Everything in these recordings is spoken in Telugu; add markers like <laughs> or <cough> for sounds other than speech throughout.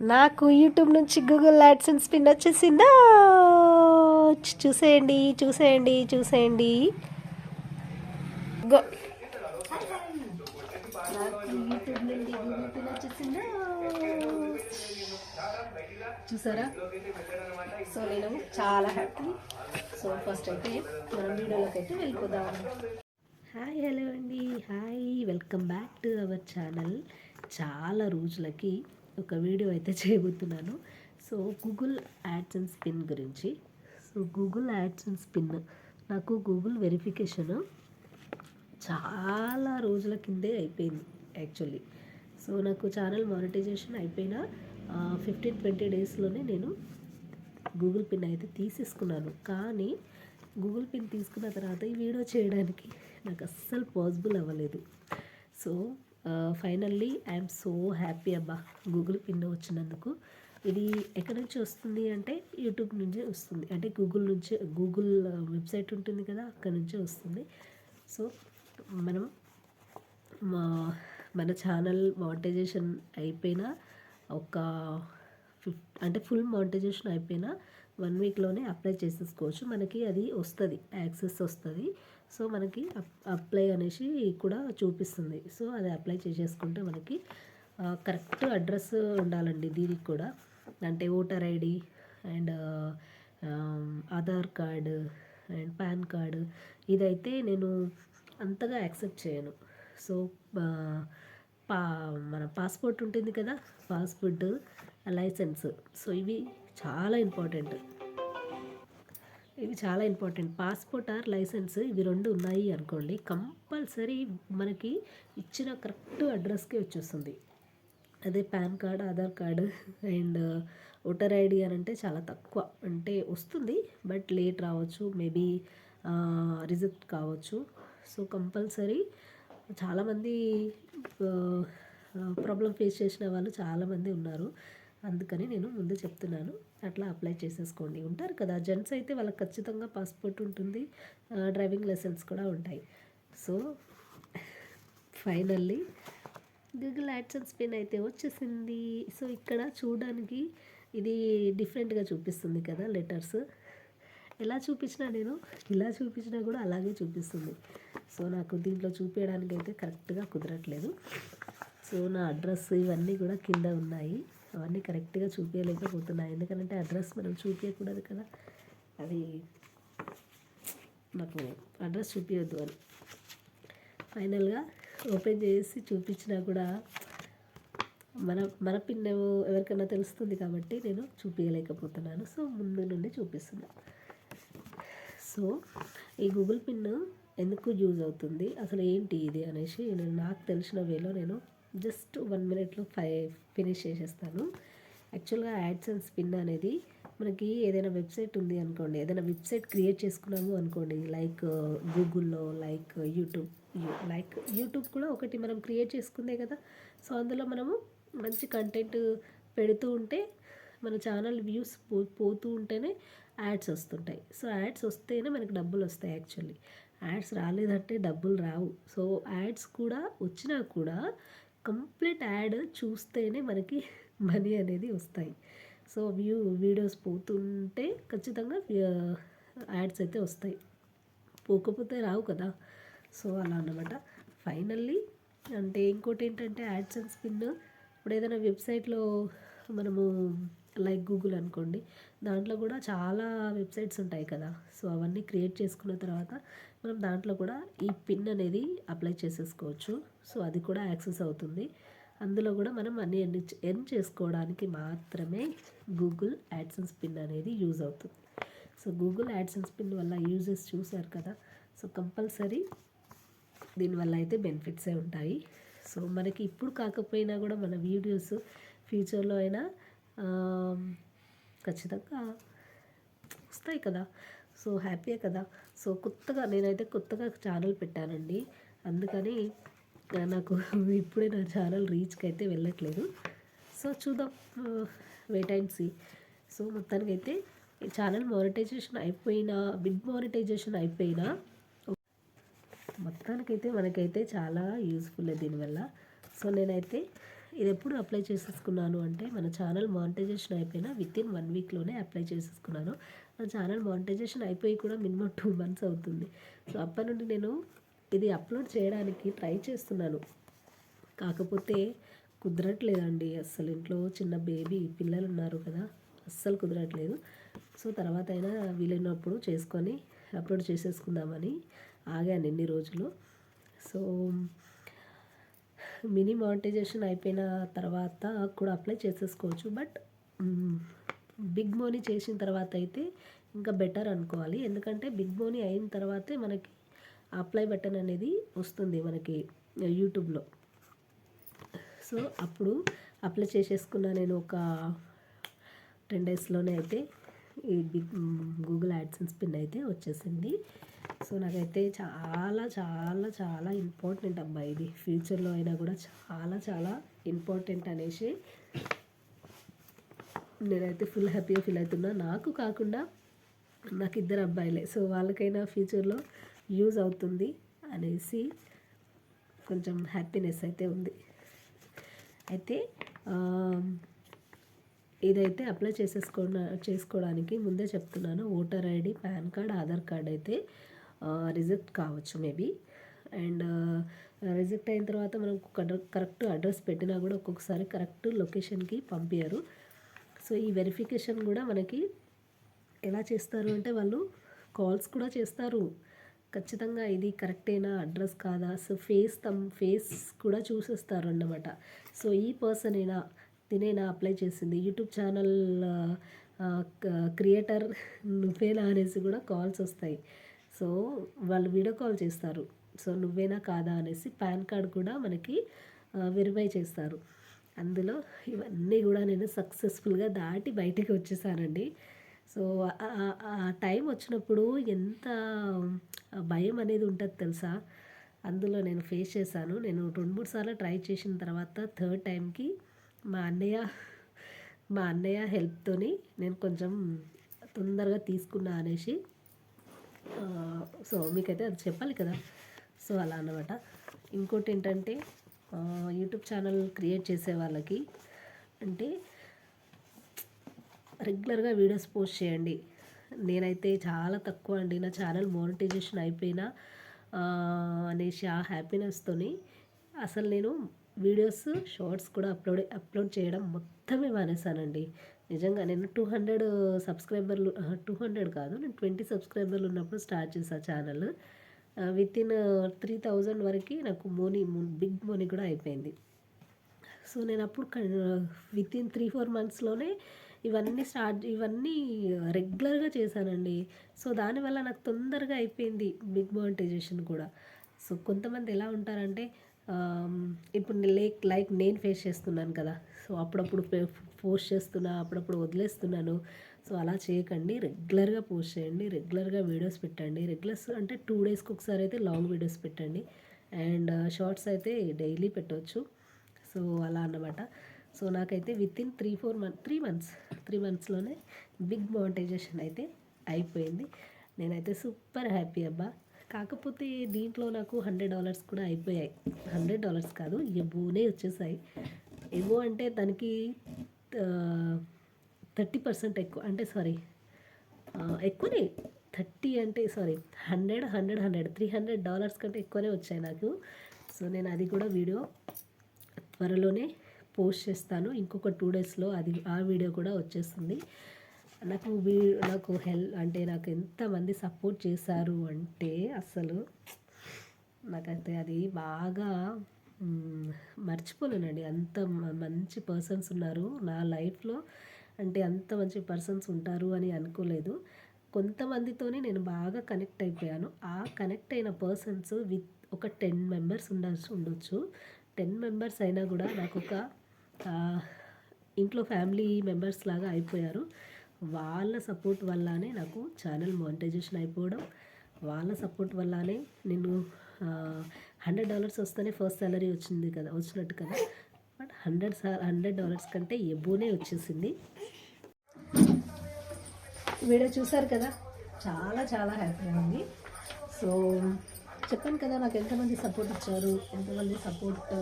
నాకు యూట్యూబ్ నుంచి గూగుల్ యాడ్సెన్స్ పిన్ వచ్చేసిందా? చూసేయండి చూసేయండి చూసేయండి. గో నాకు చూసారా? సో నేను చాలా హ్యాపీ. సో ఫస్ట్ అయితే మనం వీడియోలోకి అయితే వెళ్ళిపోదాం. హాయ్ హలో అండి. Hi. Welcome back to our channel. చాలా రోజులకి ఒక వీడియో అయితే <laughs> చేయబోతున్నాను. So Google ads and spin గురించి. So Google ads and spin నాకు గూగుల్ వెరిఫికేషన్ చాలా రోజుల కిందే అయిపోయింది యాక్చువల్లీ సో నాకు ఛానల్ మానిటైజేషన్ అయిపోయిన ఫిఫ్టీన్ ట్వంటీ డేస్లోనే నేను గూగుల్ పిన్ అయితే తీసేసుకున్నాను. కానీ గూగుల్ పిన్ తీసుకున్న తర్వాత ఈ వీడియో చేయడానికి నాకు అస్సలు పాసిబుల్ అవ్వలేదు. So finally I'm so happy అబ్బా. గూగుల్ పిన్ వచ్చినందుకు. ఇది ఎక్కడి నుంచి వస్తుంది అంటే యూట్యూబ్ నుంచి వస్తుంది. అంటే గూగుల్ నుంచి గూగుల్ వెబ్సైట్ ఉంటుంది కదా అక్కడ నుంచే వస్తుంది. సో మనం మా మన ఛానల్ మానిటైజేషన్ అయిపోయిన ఒక ఫిఫ్ అంటే ఫుల్ మానిటైజేషన్ అయిపోయిన వన్ వీక్లోనే అప్లై చేసేసుకోవచ్చు. మనకి అది వస్తుంది యాక్సెస్ వస్తుంది. సో మనకి అప్లై అనేసి కూడా చూపిస్తుంది. సో అది అప్లై చేసేసుకుంటే మనకి కరెక్ట్ అడ్రస్ ఉండాలండి దీనికి కూడా. అంటే voter ID and Aadhaar card and PAN card ఇదైతే నేను అంతగా యాక్సెప్ట్ చేయను. సో పా మన పాస్పోర్ట్ ఉంటుంది కదా పాస్పోర్ట్ లైసెన్స్. సో ఇవి చాలా ఇంపార్టెంట్. ఇవి చాలా ఇంపార్టెంట్. పాస్పోర్ట్ ఆర్ లైసెన్స్ ఇవి రెండు ఉన్నాయి అనుకోండి. కంపల్సరీ మనకి ఇచ్చిన కరెక్ట్ అడ్రస్కే వచ్చేస్తుంది. అదే PAN card Aadhaar card and voter ID అని అంటే చాలా తక్కువ. అంటే వస్తుంది బట్ లేట్ రావచ్చు మేబీ రిజెక్ట్ కావచ్చు. సో కంపల్సరీ చాలామంది ప్రాబ్లం ఫేస్ చేసిన వాళ్ళు చాలామంది ఉన్నారు. అందుకని నేను ముందు చెప్తున్నాను. అట్లా అప్లై చేసేసుకోండి. ఉంటారు కదా జెంట్స్ అయితే వాళ్ళకి ఖచ్చితంగా పాస్పోర్ట్ ఉంటుంది. డ్రైవింగ్ లైసెన్స్ కూడా ఉంటాయి. So finally Google AdSense pin అయితే వచ్చేసింది. సో ఇక్కడ చూడడానికి ఇది డిఫరెంట్గా చూపిస్తుంది కదా లెటర్స్ ఎలా చూపించినా నేను ఇలా చూపించినా కూడా అలాగే చూపిస్తుంది. సో నాకు దీంట్లో చూపించడానికి అయితే కరెక్ట్గా కుదరట్లేదు. సో నా అడ్రస్ ఇవన్నీ కూడా కింద ఉన్నాయి. అవన్నీ కరెక్ట్గా చూపించలేకపోతున్నాయి ఎందుకంటే అడ్రస్ మనం చూపించకూడదు కదా. అది నాకు అడ్రస్ చూపించద్దు అని. ఫైనల్గా ఓపెన్ చేసి చూపించినా కూడా మన మన పిన్ ఎవరికైనా తెలుస్తుంది కాబట్టి నేను చూపించలేకపోతున్నాను సో ముందు నుండి చూపిస్తున్నా. సో ఈ గూగుల్ పిన్ ఎందుకు యూజ్ అవుతుంది? అసలు ఏంటి ఇది అనేసి నేను నాకు తెలిసిన వేలో నేను జస్ట్ వన్ మినిట్లో ఫై ఫినిష్ చేసేస్తాను. యాక్చువల్గా యాడ్సెన్స్ పిన్ అనేది మనకి ఏదైనా వెబ్సైట్ ఉంది అనుకోండి ఏదైనా వెబ్సైట్ క్రియేట్ చేసుకున్నాము అనుకోండి లైక్ గూగుల్లో లైక్ యూట్యూబ్ లైక్ యూట్యూబ్ కూడా ఒకటి మనం క్రియేట్ చేసుకుందే కదా. సో అందులో మనము మంచి కంటెంట్ పెడుతూ ఉంటే మన ఛానల్ వ్యూస్ పో పోతూ ఉంటేనే యాడ్స్ వస్తుంటాయి. సో యాడ్స్ వస్తేనే మనకి డబ్బులు వస్తాయి యాక్చువల్లీ. యాడ్స్ రాలేదంటే డబ్బులు రావు. సో యాడ్స్ కూడా వచ్చినా కూడా కంప్లీట్ యాడ్ చూస్తేనే మనకి మనీ అనేది వస్తాయి. సో వ్యూ వీడియోస్ పోతుంటే ఖచ్చితంగా యాడ్స్ అయితే వస్తాయి. పోకపోతే రావు కదా. సో అలా అన్నమాట. ఫైనల్లీ అంటే ఇంకోటి ఏంటంటే యాడ్స్ అండ్ స్పిన్. ఇప్పుడు ఏదైనా వెబ్సైట్లో మనము లైక్ గూగుల్ అనుకోండి దాంట్లో కూడా చాలా వెబ్సైట్స్ ఉంటాయి కదా. సో అవన్నీ క్రియేట్ చేసుకున్న తర్వాత మనం దాంట్లో కూడా ఈ పిన్ అనేది అప్లై చేసేసుకోవచ్చు. సో అది కూడా యాక్సెస్ అవుతుంది. అందులో కూడా మనం మనీ ఎర్న్ ఎర్న్ చేసుకోవడానికి మాత్రమే గూగుల్ యాడ్సెన్స్ పిన్ అనేది యూజ్ అవుతుంది. సో గూగుల్ యాడ్సెన్స్ పిన్ వల్ల యూజెస్ చూశారు కదా? సో కంపల్సరీ దీనివల్ల అయితే బెనిఫిట్సే ఉంటాయి. సో మనకి ఇప్పుడు కాకపోయినా కూడా మన వీడియోస్ ఫ్యూచర్లో అయినా ఖచ్చితంగా వస్తాయి కదా? సో హ్యాపీయే కదా. సో కొత్తగా నేనైతే కొత్తగా ఛానల్ పెట్టానండి. అందుకని నాకు <laughs> ఇప్పుడే నా ఛానల్ రీచ్కి అయితే వెళ్ళట్లేదు. సో చూద్దాం. వెయిట్ అండ్ సీ సో మొత్తానికి అయితే ఈ ఛానల్ మానిటైజేషన్ అయిపోయినా బిగ్ మానిటైజేషన్ అయిపోయినా మొత్తానికైతే మనకైతే చాలా యూస్ఫుల్ దీనివల్ల. సో నేనైతే ఇది ఎప్పుడు అప్లై చేసేసుకున్నాను అంటే మన ఛానల్ మానిటైజేషన్ అయిపోయినా విత్ ఇన్ వన్ వీక్లోనే అప్లై చేసేసుకున్నాను. మన ఛానల్ మానిటైజేషన్ అయిపోయి కూడా మినిమం టూ మంత్స్ అవుతుంది. సో అప్పటి నుండి నేను ఇది అప్లోడ్ చేయడానికి ట్రై చేస్తున్నాను. కాకపోతే కుదరట్లేదండి. అస్సలు ఇంట్లో చిన్న బేబీ పిల్లలు ఉన్నారు కదా అస్సలు కుదరట్లేదు. సో తర్వాత అయినా వీలైనప్పుడు చేసుకొని అప్లోడ్ చేసేసుకుందామని ఆగాను ఎన్ని రోజులు. సో మినీ మానిటైజేషన్ అయిపోయిన తర్వాత కూడా అప్లై చేసేసుకోవచ్చు. బట్ బిగ్ మోనీ చేసిన తర్వాత అయితే ఇంకా బెటర్ అనుకోవాలి. ఎందుకంటే బిగ్ మోనీ అయిన తర్వాతే మనకి అప్లై బటన్ అనేది వస్తుంది మనకి యూట్యూబ్లో. సో అప్పుడు అప్లై చేసేసుకున్న నేను ఒక టెన్ డేస్లోనే అయితే ఈ బిగ్ గూగుల్ యాడ్సెన్స్ పిన్ అయితే వచ్చేసింది. సో నాకైతే చాలా చాలా చాలా ఇంపార్టెంట్ అబ్బా ఇది. ఫ్యూచర్లో అయినా కూడా చాలా చాలా ఇంపార్టెంట్ అనేసి నేనైతే ఫుల్ హ్యాపీగా ఫీల్ అవుతున్నా. నాకు కాకుండా నాకు ఇద్దరు అబ్బాయిలే. సో వాళ్ళకైనా ఫ్యూచర్లో యూజ్ అవుతుంది అనేసి కొంచెం హ్యాపీనెస్ అయితే ఉంది. అయితే ఇదైతే అప్లై చేసేసుకో చేసుకోవడానికి ముందే చెప్తున్నాను voter ID PAN card Aadhaar card అయితే రిజెక్ట్ కావచ్చు మేబీ. అండ్ రిజెక్ట్ అయిన తర్వాత మనం కరెక్ట్ అడ్రస్ పెట్టినా కూడా ఒక్కొక్కసారి కరెక్ట్ లొకేషన్కి పంపించరు సో ఈ వెరిఫికేషన్ కూడా మనకి ఎలా చేస్తారు అంటే వాళ్ళు కాల్స్ కూడా చేస్తారు. ఖచ్చితంగా ఇది కరెక్టేనా అడ్రస్ కాదా సో ఫేస్ తమ్ ఫేస్ కూడా చూసేస్తారు అన్నమాట సో ఈ పర్సనేనా తినేనా అప్లై చేసింది యూట్యూబ్ ఛానల్ క్రియేటర్ నువ్వేనా అనేసి కూడా కాల్స్ వస్తాయి. సో వాళ్ళు వీడియో కాల్ చేస్తారు. సో నువ్వేనా కాదా అనేసి పాన్ కార్డ్ కూడా మనకి వెరిఫై చేస్తారు. అందులో ఇవన్నీ కూడా నేను సక్సెస్ఫుల్గా దాటి బయటికి వచ్చేసానండి. సో ఆ- టైం వచ్చినప్పుడు ఎంత భయం అనేది ఉంటుంది తెలుసా? అందులో నేను ఫేస్ చేశాను. నేను రెండు మూడు సార్లు ట్రై చేసిన తర్వాత థర్డ్ టైంకి మా అన్నయ్య మా అన్నయ్య హెల్ప్తోని నేను కొంచెం తొందరగా తీసుకున్నా అనేసి సో మీకైతే అది చెప్పాలి కదా. సో అలా అన్నమాట. ఇంకోటి ఏంటంటే యూట్యూబ్ ఛానల్ క్రియేట్ చేసే వాళ్ళకి అంటే రెగ్యులర్గా వీడియోస్ పోస్ట్ చేయండి. నేనైతే చాలా తక్కువ అండి. నా ఛానల్ మోనిటైజేషన్ అయిపోయినా అనేసి ఆ హ్యాపీనెస్తోని అసలు నేను వీడియోస్ షార్ట్స్ కూడా అప్లోడ్ అప్లోడ్ చేయడం మొత్తమే మానేశానండి. నిజంగా నేను టూ హండ్రెడ్ సబ్స్క్రైబర్లు టూ హండ్రెడ్ కాదు నేను ట్వంటీ సబ్స్క్రైబర్లు ఉన్నప్పుడు స్టార్ట్ చేసా channel. With in three thousand వరకు నాకు మోనీ బిగ్ మోనీ కూడా అయిపోయింది. సో నేను అప్పుడు విత్ ఇన్ త్రీ ఫోర్ మంత్స్లోనే ఇవన్నీ స్టార్ట్ ఇవన్నీ రెగ్యులర్గా చేశానండి. సో దానివల్ల నాకు తొందరగా అయిపోయింది బిగ్ మానిటైజేషన్ కూడా. సో కొంతమంది ఎలా ఉంటారంటే ఇప్పుడు లైక్ లైక్ నేను ఫేస్ చేస్తున్నాను కదా. సో అప్పుడప్పుడు పోస్ట్ చేస్తున్నా అప్పుడప్పుడు వదిలేస్తున్నాను. సో అలా చేయకండి. రెగ్యులర్గా పోస్ట్ చేయండి. రెగ్యులర్గా వీడియోస్ పెట్టండి. రెగ్యులర్స్ అంటే టూ డేస్కి ఒకసారి అయితే లాంగ్ వీడియోస్ పెట్టండి. అండ్ షార్ట్స్ అయితే డైలీ పెట్టవచ్చు సో అలా అన్నమాట. సో నాకైతే within three four month three months three మంత్స్లోనే big monetization అయితే అయిపోయింది. నేనైతే సూపర్ హ్యాపీ అబ్బా. కాకపోతే దీంట్లో నాకు హండ్రెడ్ డాలర్స్ కూడా అయిపోయాయి. హండ్రెడ్ డాలర్స్ కాదు ఎబోనే వచ్చేసాయి. ఎబో అంటే దానికి థర్టీ పర్సెంట్ ఎక్కువ అంటే సారీ ఎక్కువనే. థర్టీ అంటే sorry hundred hundred hundred three hundred dollars కంటే ఎక్కువనే వచ్చాయి నాకు. సో నేను అది కూడా వీడియో త్వరలోనే పోస్ట్ చేస్తాను. ఇంకొక టూ డేస్లో అది ఆ వీడియో కూడా వచ్చేస్తుంది. నాకు వీ నాకు హెల్ప్ అంటే నాకు ఎంతమంది సపోర్ట్ చేశారు అంటే అసలు నాకైతే అది బాగా మర్చిపోలేనండి. అంత మంచి పర్సన్స్ ఉన్నారు నా లైఫ్లో. అంటే అంత మంచి పర్సన్స్ ఉంటారు అని అనుకోలేదు. కొంతమందితోనే నేను బాగా కనెక్ట్ అయిపోయాను. ఆ కనెక్ట్ అయిన పర్సన్స్ విత్ ఒక టెన్ మెంబర్స్ ఉండొచ్చు ఉండొచ్చు. టెన్ మెంబర్స్ అయినా కూడా నాకు ఒక ఇంట్లో ఫ్యామిలీ మెంబర్స్ లాగా అయిపోయారు. వాళ్ళ సపోర్ట్ వల్లనే నాకు ఛానల్ మానిటైజేషన్ అయిపోవడం. వాళ్ళ సపోర్ట్ వల్లనే నేను హండ్రెడ్ డాలర్స్ వస్తేనే ఫస్ట్ సాలరీ వచ్చింది కదా వచ్చినట్టు కదా. బట్ హండ్రెడ్ హండ్రెడ్ డాలర్స్ కంటే ఎబోనే వచ్చేసింది. వీడియో చూసారు కదా? చాలా చాలా హ్యాపీగా ఉంది. సో చెప్పాను కదా నాకు ఎంతమంది సపోర్ట్ ఇచ్చారు ఎంతమంది సపోర్ట్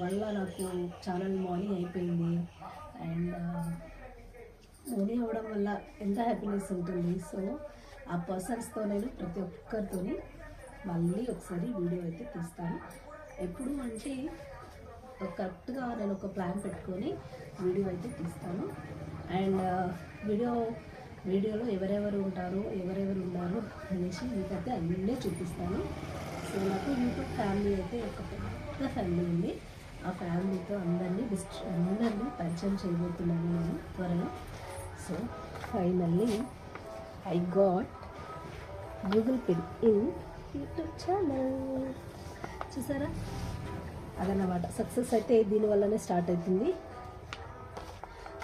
వల్ల నాకు ఛానల్ మార్నింగ్ అయిపోయింది. అండ్ సోనీ అవ్వడం వల్ల ఎంత హ్యాపీనెస్ ఉంటుంది? సో ఆ పర్సన్స్తో నేను ప్రతి ఒక్కరితో మళ్ళీ ఒకసారి వీడియో అయితే తీస్తాను. ఎప్పుడు అంటే కరెక్ట్గా నేను ఒక ప్లాన్ పెట్టుకొని వీడియో అయితే తీస్తాను. అండ్ uh, వీడియో వీడియోలో ఎవరెవరు ఉంటారు ఎవరెవరు ఉన్నారు అనేసి మీకైతే అన్నీ చూపిస్తాను. సో నాకు యూట్యూబ్ ఫ్యామిలీ అయితే ఒక పెద్ద ఫ్యామిలీ ఉంది. ఆ ఫ్యామిలీతో అందరినీ డిస్ట్రి అందరినీ పరిచయం చేయబోతున్నాను నేను త్వరలో. So finally I got Google PIN in YouTube channel చూసారా? అదన్నమాట. సక్సెస్ అయితే దీనివల్లనే స్టార్ట్ అవుతుంది.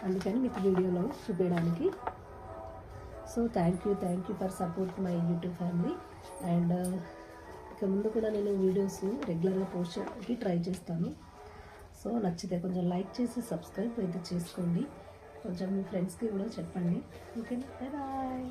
అందుకని మీకు వీడియోలో చూపించడానికి. So thank you thank you for support my YouTube family and ఇక ముందు కూడా నేను వీడియోస్ రెగ్యులర్గా పోస్ట్ చేయడానికి ట్రై చేస్తాను. సో నచ్చితే కొంచెం లైక్ చేసి సబ్స్క్రైబ్ అయితే చేసుకోండి. కొంచెం మీ ఫ్రెండ్స్కి కూడా చెప్పండి. ఓకేనా? Bye bye.